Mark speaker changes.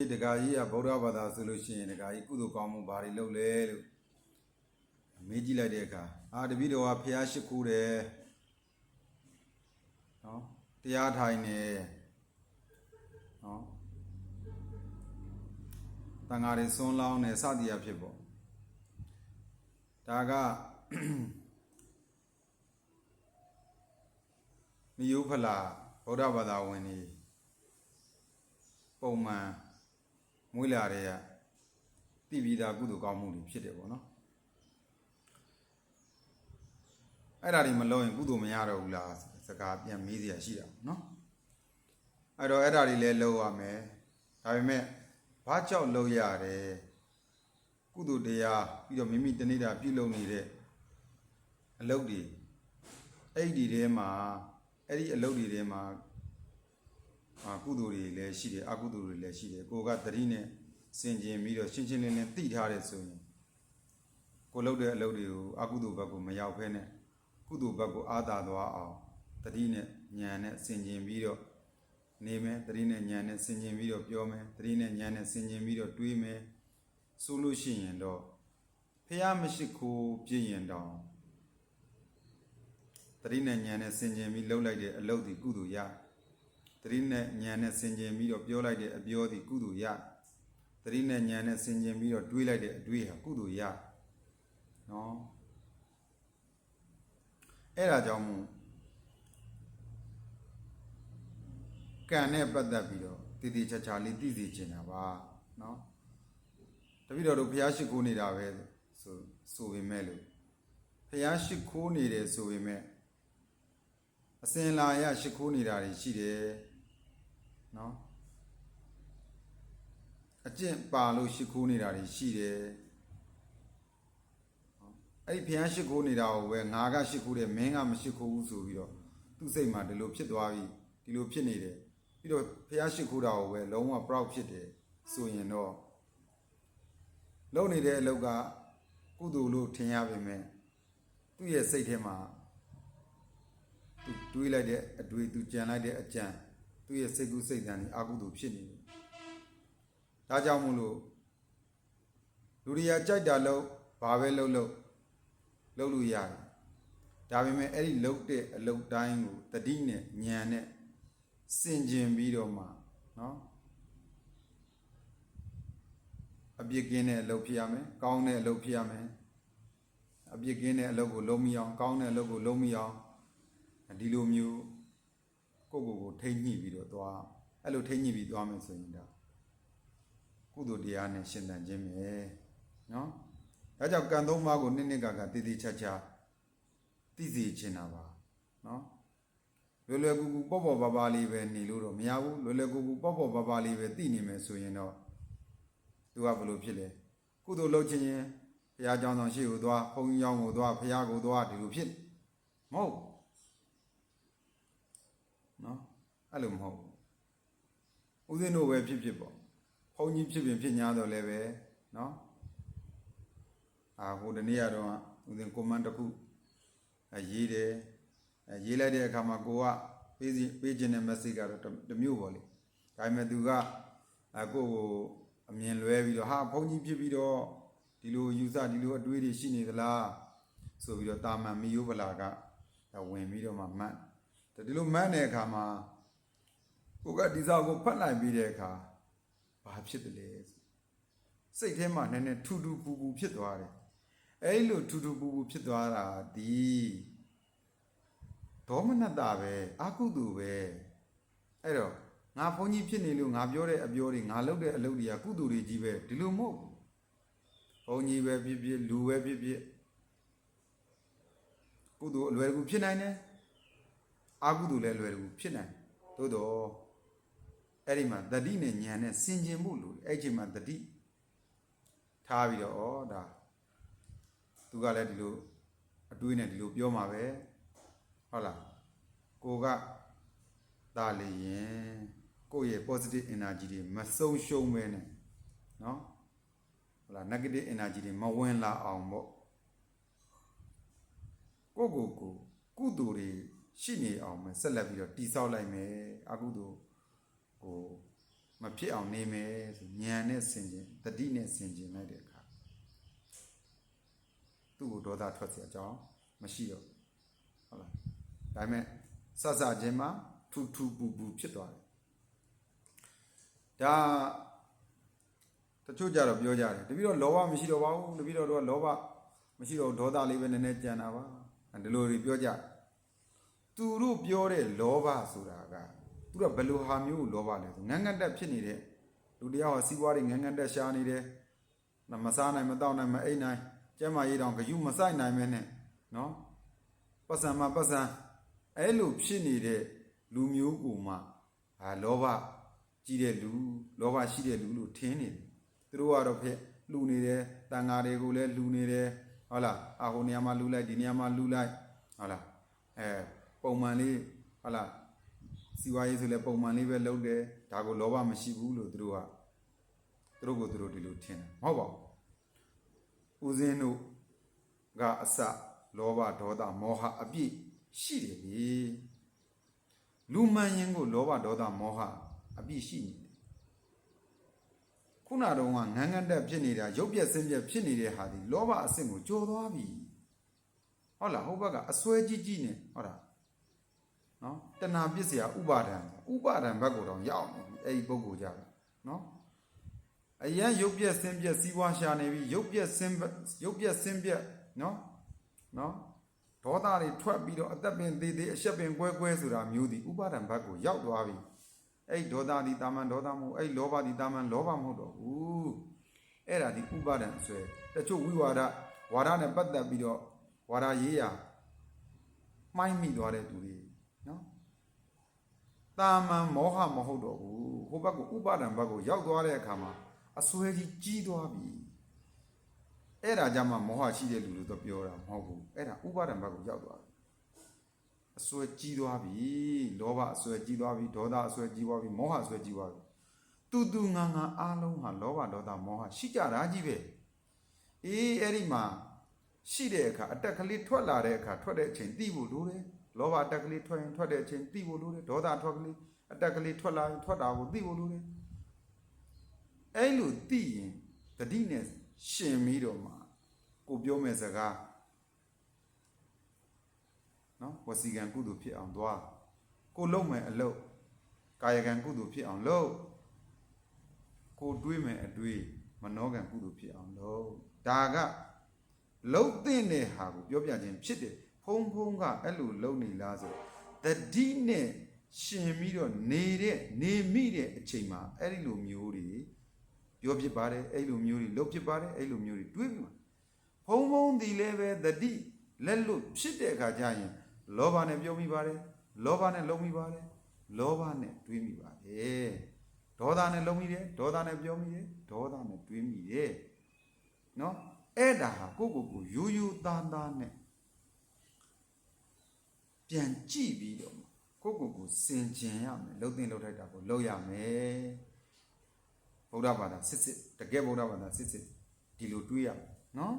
Speaker 1: ဒီတကာကြီးကဗုဒ္ဓဘာသာဆိုလို့ရှိရင်တကာကြီးကုသိုလ်ကောင်းမှုဘာတွေလုပ်လဲလို့မေးကြည့်လိုက်တဲ့အခါအာတပည့်တော်ကဖျားရှိခိုးတယ်နော်တရားထိုင်နေနော်တန်ဃာတွေဆွန်းလောင်းနေစသည်အဖြစ်ပေါ့ဒါကမယုဖလာဗုဒ္ဓဘာသာဝင်တွေပုံမှန် မွေးလာတဲ့ကတည်ပြီးသားကုသိုလ်ကောင်းမှုတွေဖြစ်တယ်ပေါ့နော်အဲ့ဒါတွေမလုပ်ရင်ကုသိုလ်မရတော့ဘူးလားစကားပြန်မေးစရာရှိတာပေါ့နော်အဲ့တော့အဲ့ဒါတွေလည်းလုပ်ရမယ်ဒါပေမဲ့ဘာကြောင့်လုပ်ရတယ်ကုသိုလ်တရားပြီးတော့မိမိတနေ့တာပြုလုပ်နေတဲ့အလုပ်တွေအဲ့ဒီထဲမှာအဲ့ဒီအလုပ်တွေထဲမှာ အာကုသိုလ်တွေလည်းရှိတယ်အကုသိုလ်တွေလည်းရှိတယ်ကိုကတတိနဲ့စင်ကျင်ပြီးတော့ရှင်းရှင်းလင်းလင်းသိထားတယ်ဆိုရင်ကိုလုပ်တဲ့အလုပ်တွေကိုအကုသိုလ်ဘက်ကိုမရောက်ဖဲနဲ့ကုသိုလ်ဘက်ကိုအာသာသွားအောင်တတိနဲ့ဉာဏ်နဲ့စင်ကျင်ပြီးတော့နေမယ်တတိနဲ့ဉာဏ်နဲ့စင်ကျင်ပြီးတော့ပြောမယ်တတိနဲ့ဉာဏ်နဲ့စင်ကျင်ပြီးတော့တွေးမယ်ဆိုလို့ရှိရင်တော့ဖះမရှိခိုးပြည့်ရင်တောင်တတိနဲ့ဉာဏ်နဲ့ဆင်ခြင်ပြီးလှုပ်လိုက်တဲ့အလုပ်ဒီကုသိုလ်ရ တတိနဲ့ဉာဏ်နဲ့ဆင်ခြင်ပြီးတော့ပြောလိုက်တဲ့အပြောဒီကုသိုလ်ရတတိနဲ့ဉာဏ်နဲ့ဆင်ခြင်ပြီးတော့တွေးလိုက်တဲ့အတွေးဟာကုသိုလ်ရနော်အဲ့ဒါကြောင့်မို့ကံနဲ့ပတ်သက်ပြီးတော့တည်တည်ချာချာလေးသိသိချင်တာပါနော်တပိတော်တို့ဘုရားရှိခိုးနေတာပဲဆိုဆိုပေမဲ့လို့ဘုရားရှိခိုးနေတယ်ဆိုပေမဲ့အစင်လာရရှ िख ိုးနေတာတွေရှိတယ် နော်အကျင့်ပါလို့ရှိခိုးနေတာတွေရှိတယ်အဲ့ဒီဖျားရှိခိုးနေတာကိုပဲငါကရှိခိုးတယ်မင်းကမရှိခိုးဘူးဆိုပြီးတော့သူ့စိတ်မှာဒီလိုဖြစ်သွားပြီဒီလိုဖြစ်နေတယ်ပြီးတော့ဖျားရှိခိုးတာကိုပဲလုံးဝ proud ဖြစ်တယ်ဆိုရင်တော့လုံနေတဲ့အလုပ်ကကုသိုလ်လို့ထင်ရပေမဲ့သူ့ရဲ့စိတ်ထဲမှာသူတွေးလိုက်တဲ့အတွေ့သူကြံလိုက်တဲ့အကြံ သူ့ရဲ့စိတ်ကူးစိတ်ဓာတ်นี่အာကုသိုလ်ဖြစ်နေတယ်။ဒါကြောင့်မို့လို့လူတွေကကြိုက်တာလို့ဘာပဲလုပ်လို့လုပ်လို့ရတယ်။ဒါပေမဲ့အဲ့ဒီလုပ်တဲ့အလုပ်တိုင်းကိုတတိနဲ့ဉာဏ်နဲ့စင်ကျင်ပြီးတော့မှနော်အပြစ်ကင်းတဲ့အလုပ်ဖြစ်ရမယ်။ကောင်းတဲ့အလုပ်ဖြစ်ရမယ်။အပြစ်ကင်းတဲ့အလုပ်ကိုလုံးမရအောင်ကောင်းတဲ့အလုပ်ကိုလုံးမရအောင်ဒီလိုမျိုး ကိုယ့်ကိုယ်ကိုထိမ့်ညှိပြီးတော့သွားအဲ့လိုထိမ့်ညှိပြီးသွားမယ်ဆိုရင်ဒါကုသိုလ်တရားနဲ့ရှင်သန်ခြင်းပဲနော်ဒါကြောင့်ကံသုံးပါးကိုနှစ်နှစ်ကကတည်တည်ချာချာသိစေချင်တာပါနော်လွယ်လွယ်ကူကူပေါ့ပေါ့ပါပါလေးပဲနေလို့တော့မရဘူးလွယ်လွယ်ကူကူပေါ့ပေါ့ပါပါလေးပဲသိနေမယ်ဆိုရင်တော့သူကဘယ်လိုဖြစ်လဲကုသိုလ်လုပ်ခြင်းရင်ဘုရားကျောင်းဆောင်ရှိကိုသွားဘုန်းကြီးကျောင်းကိုသွားဘုရားကိုသွားဒီလိုဖြစ်မဟုတ်ဘူး နော်အဲ့လိုမဟုတ်ဘူးဦးဇင်းတို့ပဲဖြစ်ဖြစ်ပေါ့ဘုန်းကြီးဖြစ်ပြင်ဖြစ်ညာတော့လည်းပဲနော်အာဟိုတနေ့ကတော့ဦးဇင်းကွန်မန့်တစ်ခုအဲရေးတယ်အဲရေးလိုက်တဲ့အခါမှာကိုကပေးစီပေးခြင်းတဲ့ message ကတော့တစ်မျိုးပေါ့လေဒါပေမဲ့သူကအဲကိုကိုအမြင်လွဲပြီးတော့ဟာဘုန်းကြီးဖြစ်ပြီးတော့ဒီလိုယူဆဒီလိုအတွေးတွေရှိနေသလားဆိုပြီးတော့တာမန်မီယိုဗလာကဝင်ပြီးတော့မှမှတ် ဒါဒီလိုမှန်းတဲ့အခါမှာကိုကဒီစာကိုဖတ်လိုက်ပြီးတဲ့အခါဘာဖြစ်တယ်လဲစိတ်ထဲမှာနည်းနည်းထူထူပူပူဖြစ်သွားတယ်အဲ့လိုထူထူပူပူဖြစ်သွားတာဒီဒေါမနတပဲအာကုတုပဲအဲ့တော့ငါဘုန်းကြီးဖြစ်နေလို့ငါပြောတဲ့အပြောတွေငါလုပ်တဲ့အလုပ်တွေကကုသိုလ်တွေကြီးပဲဒီလိုမဟုတ်ဘူးဘုန်းကြီးပဲဖြစ်ဖြစ်လူပဲဖြစ်ဖြစ်ကုသိုလ်အလွယ်တကူဖြစ်နိုင်တယ် အာကုသိုလ်လည်းလွယ်ကူဖြစ်နိုင်သို့တော့အဲ့ဒီမှာတတိနဲ့ဉာဏ်နဲ့စင်ကျင်မှုလို့အဲ့ဒီမှာတတိထားပြီးတော့ဩဒါသူကလည်းဒီလိုအတွေးနဲ့ဒီလိုပြောမှာပဲဟုတ်လားကိုကဒါလေရင်ကိုယ့်ရဲ့ positive energy တွေမဆုံးရှုံးပဲနဲ့เนาะဟုတ်လား negative energy တွေမဝင်လာအောင်ပေါ့ကိုယ့်ကိုယ်ကိုကုသိုလ်တွေ ရှိနေအောင်မယ်ဆက်လက်ပြီးတော့တိဆောက်လိုက်မယ်အကုသိုလ်ကို မဖြစ်အောင်နေမယ်ဆိုဉာဏ်နဲ့ဆင်ခြင်တတိနဲ့ဆင်ခြင်လိုက်တဲ့အခါသူ့ကိုဒေါသထွက်เสียအကြောင်းမရှိတော့ဘူးဟုတ်လားဒါပေမဲ့စစချင်းမှာထူထူပူပူဖြစ်သွားတယ်ဒါတချို့ကြတော့ပြောကြတယ်တပည့်တော့လောဘမရှိတော့ပါဘူးတပည့်တော်တို့ကလောဘမရှိတော့ဒေါသလေးပဲနည်းနည်းကြံတာပါဒီလိုတွေပြောကြတယ် သူတို့ပြောတဲ့လောဘဆိုတာကသူတို့ကဘယ်လိုဟာမျိုးကိုလောဘလဲဆိုငန်းငတ်တက်ဖြစ်နေတဲ့လူတစ်ယောက်ဟာစီးပွားရေးငန်းငတ်တက်ရှာနေတယ်နမစားနိုင်မတော့နိုင်မအိတ်နိုင်ကျမ်းမာရေးတောင်ဂယုမဆိုင်နိုင်မဲနဲ့နော်ပတ်စံမှာပတ်စံအဲ့လိုဖြစ်နေတဲ့လူမျိုးကိုမှဟာလောဘကြီးတဲ့လူလောဘရှိတဲ့လူလို့ထင်နေတယ်သူတို့ကတော့ဖြစ်လူနေတယ်တန်ဃာတွေကိုလည်းလူနေတယ်ဟုတ်လားအာဟိုနေရာမှာလူလိုက်ဒီနေရာမှာလူလိုက်ဟုတ်လားအဲ ပုံမှန်လေးဟာလာစီဝါရေးဆိုလဲပုံမှန်လေးပဲလုပ်တယ်ဒါကိုလောဘမရှိဘူးလို့သူတို့ကသူတို့ကိုသူတို့ဒီလိုထင်တယ်မဟုတ်ပါဘူးဦးဇင်းတို့ကအစလောဘဒေါသမောဟအပြည့်ရှိတယ်လေလူမှန်ရင်ကိုလောဘဒေါသမောဟအပြည့်ရှိနေတယ်ခုနတော့ကငန်းငန်းတက်ဖြစ်နေတာရုပ်ပြက်ဆင်းပြက်ဖြစ်နေတဲ့ဟာဒီလောဘအဆင့်ကိုကျော်သွားပြီဟုတ်လားဟိုဘက်ကအစွဲကြီးကြီးနေဟုတ်လား နော်တဏှာပစ္စယဥပါဒံဥပါဒံဘက်ကိုတော့ရောက်နေပြီအဲ့ဒီပုဂ္ဂိုလ်ကြတယ်နော်အရန်ရုပ်ပြက်ဆင်းပြက်စီးပွားရှာနေပြီရုပ်ပြက်ဆင်းပြက်ရုပ်ပြက်ဆင်းပြက်နော်နော်ဒေါသတွေထွက်ပြီးတော့အသက်ပင်သေးသေးအရှက်ပင်ကွဲကွဲဆိုတာမျိုးဒီဥပါဒံဘက်ကိုရောက်သွားပြီအဲ့ဒီဒေါသဒီတာမန်ဒေါသမဟုတ်အဲ့ဒီလောဘဒီတာမန်လောဘမဟုတ်တော့ဘူးအဲ့ဒါဒီဥပါဒံအစွဲတချို့ဝိဝါဒဝါဒနဲ့ပတ်သက်ပြီးတော့ဝါဒရေးရာမှိုင်းမိသွားတဲ့သူတွေနော် တာမန်မောဟမဟုတ်တော့ဘူးဟိုဘက်ကဥပါဒံဘက်ကိုရောက်သွားတဲ့အခါမှာအစွဲကြီးကြီးသွားပြီအဲ့ဒါကြမှာမောဟရှိတဲ့လူလို့တော့ပြောတာမဟုတ်ဘူးအဲ့ဒါဥပါဒံဘက်ကိုရောက်သွားပြီအစွဲကြီးသွားပြီလောဘအစွဲကြီးသွားပြီဒေါသအစွဲကြီးသွားပြီမောဟအစွဲကြီးသွားပြီတူတူငါငါအားလုံးဟာလောဘဒေါသမောဟရှိကြတာကြီးပဲအေးအဲ့ဒီမှာရှိတဲ့အခါအတက်ကလေးထွက်လာတဲ့အခါထွက်တဲ့အချိန်သိဖို့လိုတယ် လောဘအတက်ကလေးထွက်ရင်ထွက်တဲ့အချိန်သိဖို့လိုတယ်ဒေါသထွက်ကလေးအတက်ကလေးထွက်လာရင်ထွက်တာကိုသိဖို့လိုတယ်အဲ့လိုသိရင်တတိနဲ့ရှင်ပြီးတော့မှကိုပြောမဲ့စကားနော်ဝစီကံကုသိုလ်ဖြစ်အောင်သွားကိုလုံးမဲ့အလုပ်ကာယကံကုသိုလ်ဖြစ်အောင်လုပ်ကိုတွေးမဲ့အတွေးမနောကံကုသိုလ်ဖြစ်အောင်လုပ်ဒါကလှုပ်တဲ့ဟာကိုပြောပြခြင်းဖြစ်တယ် ဖုံဖုံကအဲ့လိုလှုပ်နေလားဆိုတတိနဲ့ရှင်ပြီးတော့နေတဲ့နေမိတဲ့အချိန်မှာအဲ့ဒီလိုမျိုးတွေပြောဖြစ်ပါတယ်အဲ့လိုမျိုးတွေလှုပ်ဖြစ်ပါတယ်အဲ့လိုမျိုးတွေတွေးပြီးမှာဖုံဖုံဒီလည်းပဲတတိလက်လွတ်ဖြစ်တဲ့အခါကျရင်လောဘနဲ့ပြောမိပါတယ်လောဘနဲ့လုံးမိပါတယ်လောဘနဲ့တွေးမိပါတယ်ဒေါသနဲ့လုံးမိတယ်ဒေါသနဲ့ပြောမိတယ်ဒေါသနဲ့တွေးမိတယ်နော်အဲ့ဒါဟာကိုကိုကိုယူယူသားသားနဲ့ ပြန်ကြည့်ပြီးတော့မှကိုကိုကိုစင်ကြင်ရမယ်လှုပ်သိမ့်လှုပ်ထိုက်တာကိုလှုပ်ရမယ်ဗုဒ္ဓဘာသာစစ်စစ်တကယ်ဗုဒ္ဓဘာသာစစ်စစ်ဒီလိုတွေးရမယ်နော်